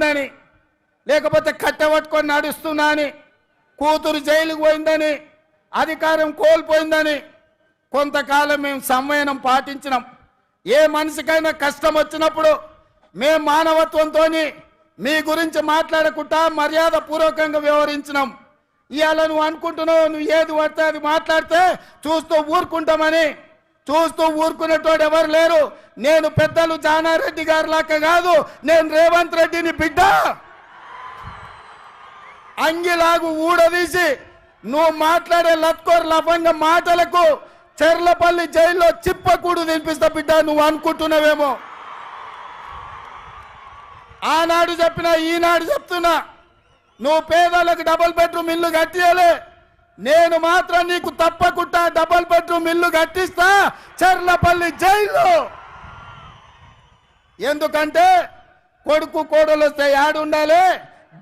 పోయిందని లేకపోతే కట్టబట్టుకొని నడుస్తున్నా అని కూతురు జైలుకు పోయిందని అధికారం కోల్పోయిందని కొంతకాలం మేము సంవయనం పాటించినాం. ఏ మనిషికైనా కష్టం వచ్చినప్పుడు మేము మానవత్వంతో మీ గురించి మాట్లాడకుండా మర్యాద పూర్వకంగా వ్యవహరించినాం. ఇవాళ నువ్వు అనుకుంటున్నావు నువ్వు ఏది పడితే అది మాట్లాడితే చూస్తూ ఊరుకుంటామని చూస్తూ ఊరుకునేటోడు ఎవరు లేరు. నేను పెద్దలు జానారెడ్డి గారి లాగా కాదు. నేను రేవంత్ రెడ్డిని బిడ్డ. అంగిలాగు ఊడదీసి నువ్వు మాట్లాడే లత్కోర్ లఫంగ మాటలకు చెర్లపల్లి జైల్లో చిప్పకూడు తినిపిస్తా బిడ్డ నువ్వు అనుకుంటున్నావేమో. ఆనాడు చెప్పినా ఈనాడు చెప్తున్నా. నువ్వు పేదలకు డబుల్ బెడ్రూమ్ ఇల్లు కట్టియలే. నేను మాత్రం నీకు తప్పకుండా డబల్ బెడ్రూమ్ ఇల్లు కట్టిస్తా చెర్లపల్లి జైల్లో. ఎందుకంటే కొడుకు కోడలు వస్తే యాడు ఉండాలి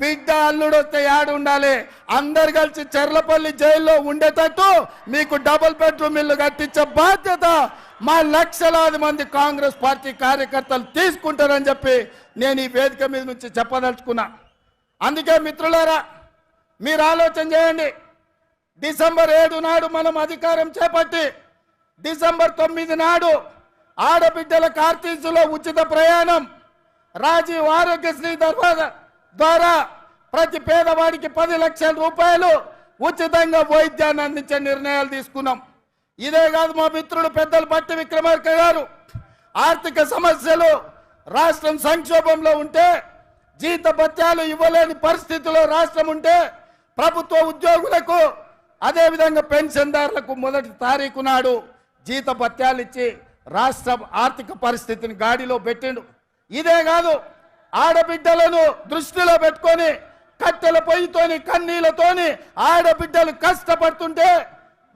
బిడ్డ అల్లుడు వస్తే యాడు ఉండాలి అందరు కలిసి చెర్లపల్లి జైల్లో ఉండేటట్టు మీకు డబుల్ బెడ్రూమ్ ఇల్లు కట్టించే బాధ్యత మా లక్షలాది మంది కాంగ్రెస్ పార్టీ కార్యకర్తలు తీసుకుంటారని చెప్పి నేను ఈ వేదిక మీద నుంచి చెప్పదలుచుకున్నా. అందుకే మిత్రులారా మీరు ఆలోచన చేయండి. డిసెంబర్ ఏడు నాడు మనం అధికారం చేపట్టి డిసెంబర్ తొమ్మిది నాడు ఆడబిడ్డల కార్తీసులో ఉచిత ప్రయాణం రాజీవ్ ఆరోగ్యశ్రీ దర్వాజ ద్వారా ప్రతి పేదవాడికి పది లక్షల రూపాయలు ఉచితంగా వైద్యాన్ని అందించే నిర్ణయాలు తీసుకున్నాం. ఇదే కాదు మా మిత్రుడు పెద్దలు బట్టి విక్రమార్క గారు ఆర్థిక సమస్యలు రాష్ట్రం సంక్షోభంలో ఉంటే జీత భత్యాలు ఇవ్వలేని పరిస్థితిలో రాష్ట్రం ఉంటే ప్రభుత్వ ఉద్యోగులకు అదేవిధంగా పెన్షన్దారులకు మొదటి తారీఖు నాడు జీత భత్యాలు ఇచ్చి రాష్ట్ర ఆర్థిక పరిస్థితిని గాడిలో పెట్టిండు. ఇదే కాదు ఆడబిడ్డలను దృష్టిలో పెట్టుకొని కట్టెల పొయ్యితోని కన్నీళ్ళతోని ఆడబిడ్డలు కష్టపడుతుంటే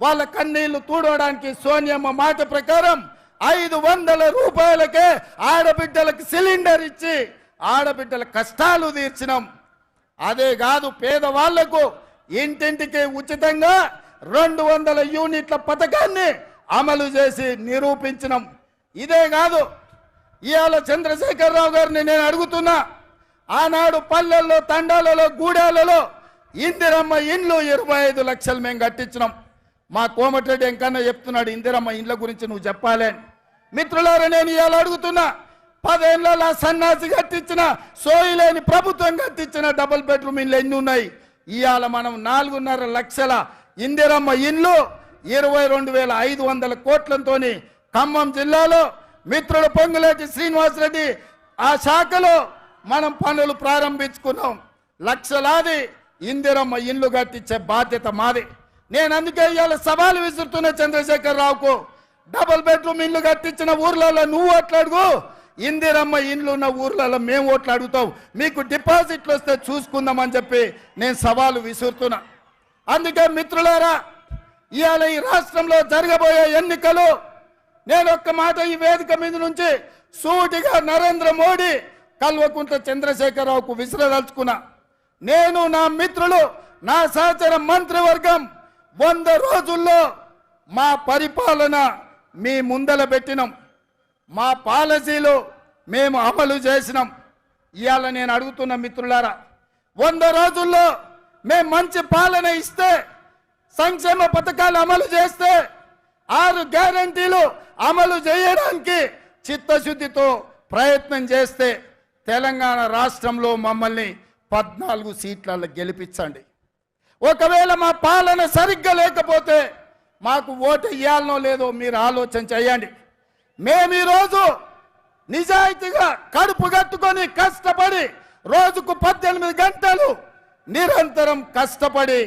వాళ్ళ కన్నీళ్ళు తూడవడానికి సోనియమ్మ మాట ప్రకారం ఐదు వందల రూపాయలకే ఆడబిడ్డలకు సిలిండర్ ఇచ్చి ఆడబిడ్డల కష్టాలు తీర్చినాం. అదే కాదు పేదవాళ్ళకు ఇంటింటికి ఉచితంగా రెండు వందల యూనిట్ల పథకాన్ని అమలు చేసి నిరూపించినాం. ఇదే కాదు ఇవాళ చంద్రశేఖరరావు గారిని నేను అడుగుతున్నా ఆనాడు పల్లెల్లో తండాలలో గూడాలలో ఇందిరమ్మ ఇండ్లు ఇరవై ఐదు లక్షలు మేము కట్టించినాం. మా కోమటిరెడ్డి ఎంకన్నా చెప్తున్నాడు ఇందిరమ్మ ఇండ్ల గురించి నువ్వు చెప్పాలి మిత్రులారా నేను ఇవాళ అడుగుతున్నా పదేళ్ళలో సన్నాసి కట్టించిన సోయిలేని ప్రభుత్వం కట్టించిన డబుల్ బెడ్రూమ్ ఇండ్లు ఎన్ని ఉన్నాయి? ఇవాళ మనం నాలుగున్నర లక్షల ఇందిరమ్మ ఇండ్లు ఇరవై రెండు వేల ఐదు వందల కోట్లతో ఖమ్మం జిల్లాలో మిత్రుడు పొంగులేటి శ్రీనివాసరెడ్డి ఆ శాఖలో మనం పనులు ప్రారంభించుకున్నాం. లక్షలాది ఇందిరమ్మ ఇండ్లు కట్టించే బాధ్యత మాది. నేను అందుకే ఇవాళ సవాలు విసురుతున్న చంద్రశేఖర్ రావుకు డబుల్ బెడ్రూమ్ ఇల్లు కట్టించిన ఊర్లలో నువ్వు అట్లాడుగు ఇందిరమ్మ ఇండ్లు ఉన్న ఊర్లలో మేము ఓట్లు అడుగుతాం. మీకు డిపాజిట్లు వస్తే చూసుకుందామని చెప్పి నేను సవాలు విసురుతున్నా. అందుకే మిత్రులారా ఇవాళ ఈ రాష్ట్రంలో జరగబోయే ఎన్నికలు నేను ఒక్క మాట ఈ వేదిక మీద నుంచి సూటిగా నరేంద్ర మోడీ కల్వకుంట్ల చంద్రశేఖరరావుకు విసిరదలుచుకున్నా. నేను నా మిత్రులు నా సహచర మంత్రివర్గం వంద రోజుల్లో మా పరిపాలన మీ ముందల పెట్టినాం. మా పాలసీలు మేము అమలు చేసినాం. ఇవాళ నేను అడుగుతున్న మిత్రులారా వంద రోజుల్లో మేము మంచి పాలన ఇస్తే సంక్షేమ పథకాలు అమలు చేస్తే ఆరు గ్యారంటీలు అమలు చేయడానికి చిత్తశుద్ధితో ప్రయత్నం చేస్తే తెలంగాణ రాష్ట్రంలో మమ్మల్ని పద్నాలుగు సీట్లలో గెలిపించండి. ఒకవేళ మా పాలన సరిగ్గా లేకపోతే మాకు ఓటు ఇవ్వాలనో లేదో మీరు ఆలోచన చేయండి. మేము ఈరోజు నిజాయితీగా కడుపు కట్టుకొని కష్టపడి రోజుకు పద్దెనిమిది గంటలు నిరంతరం కష్టపడి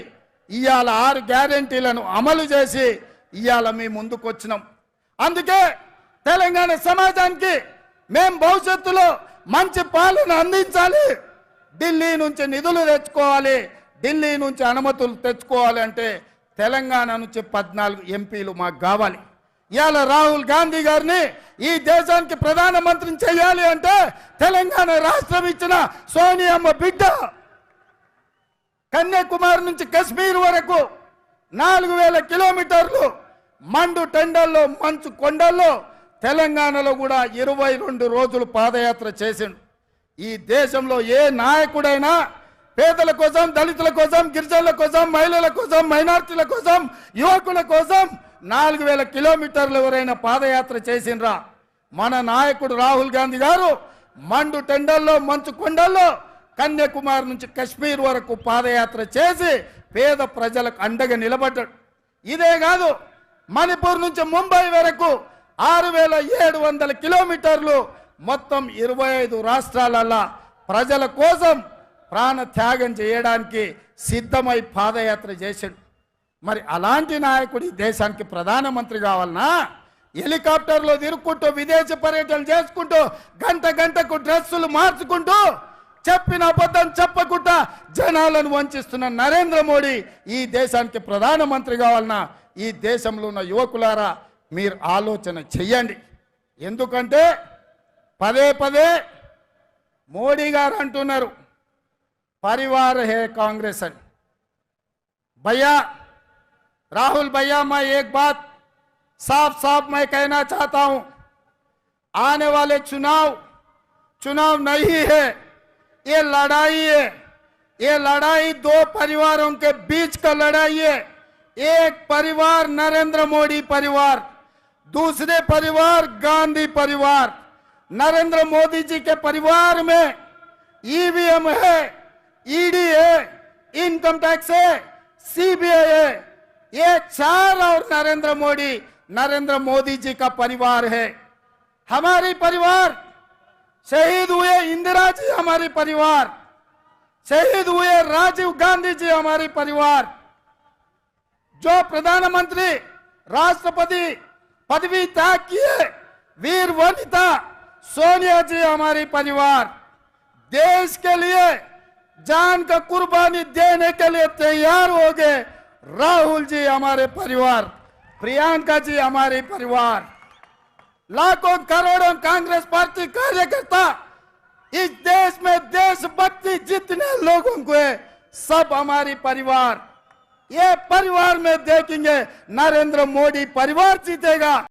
ఇవాళ ఆరు గ్యారెంటీలను అమలు చేసి ఇవాళ మీ ముందుకు వచ్చినాం అందుకే తెలంగాణ సమాజానికి మేము భవిష్యత్తులో మంచి పాలన అందించాలి. ఢిల్లీ నుంచి నిధులు తెచ్చుకోవాలి. ఢిల్లీ నుంచి అనుమతులు తెచ్చుకోవాలి అంటే తెలంగాణ నుంచి పద్నాలుగు ఎంపీలు మాకు కావాలి. ఇవాళ రాహుల్ గాంధీ గారిని ఈ దేశానికి ప్రధానమంత్రిని చేయాలి అంటే తెలంగాణ రాష్ట్రం ఇచ్చిన సోనియమ్మ బిడ్డ. కన్యాకుమారి నుంచి కశ్మీర్ వరకు నాలుగు వేల కిలోమీటర్లు మండు టెండల్లో మంచు కొండల్లో తెలంగాణలో కూడా ఇరవై రెండు రోజులు పాదయాత్ర చేసిండు. ఈ దేశంలో ఏ నాయకుడైనా పేదల కోసం దళితుల కోసం గిరిజనుల కోసం మహిళల కోసం మైనార్టీల కోసం యువకుల కోసం నాలుగు వేల కిలోమీటర్లు ఎవరైనా పాదయాత్ర చేసిండ్రా? మన నాయకుడు రాహుల్ గాంధీ గారు మండు టెండల్లో మంచు కొండల్లో కన్యాకుమారి నుంచి కశ్మీర్ వరకు పాదయాత్ర చేసి పేద ప్రజలకు అండగా నిలబడ్డాడు. ఇదే కాదు మణిపూర్ నుంచి ముంబై వరకు ఆరు వేల ఏడు వందల కిలోమీటర్లు మొత్తం ఇరవై ఐదు రాష్ట్రాలల్లా ప్రజల కోసం ప్రాణ త్యాగం చేయడానికి సిద్ధమై పాదయాత్ర చేశాడు. మరి అలాంటి నాయకుడు ఈ దేశానికి ప్రధానమంత్రి కావాలన్నా హెలికాప్టర్లో తిరుక్కుంటూ విదేశీ పర్యటనలు చేసుకుంటూ గంట గంటకు డ్రెస్సులు మార్చుకుంటూ చెప్పిన అబద్ధం చెప్పకుండా జనాలను వంచిస్తున్న నరేంద్ర మోడీ ఈ దేశానికి ప్రధానమంత్రి కావాలన్నా ఈ దేశంలో ఉన్న యువకులారా మీరు ఆలోచన చెయ్యండి. ఎందుకంటే పదే పదే మోడీ గారు అంటున్నారు పరివార్ హే కాంగ్రెస్ అని. భయ్యా राहुल भैया, मैं एक बात साफ़ साफ़ मैं कहना चाहता हूँ। आने वाले चुनाव चुनाव नहीं है, ये लड़ाई है। ये लड़ाई दो परिवारों के बीच का लड़ाई है। एक परिवार नरेंद्र मोदी परिवार, दूसरे परिवार गांधी परिवार। नरेंद्र मोदी जी के परिवार में ईवीएम है ईडी है इनकम टैक्स है सीबीआई है। ये चार और नरेंद्र मोदी नरेंद्र मोदी जी का परिवार है। हमारी परिवार, शहीद हुए इंदिरा जी हमारी परिवार, शहीद हुए राजीव गांधी जी हमारी परिवार, जो प्रधानमंत्री, राष्ट्रपति पदवी त्याग किए, वीर वनिता, सोनिया जी हमारी परिवार। देश के लिए जान का कुर्बानी देने के लिए तैयार हो गए। राहुल जी हमारे परिवार, प्रियंका जी हमारे परिवार, लाखों करोड़ों कांग्रेस पार्टी कार्यकर्ता, इस देश में देशभक्ति जितने लोगों को है, सब हमारी परिवार। ये परिवार में देखेंगे, नरेंद्र मोदी परिवार जीतेगा।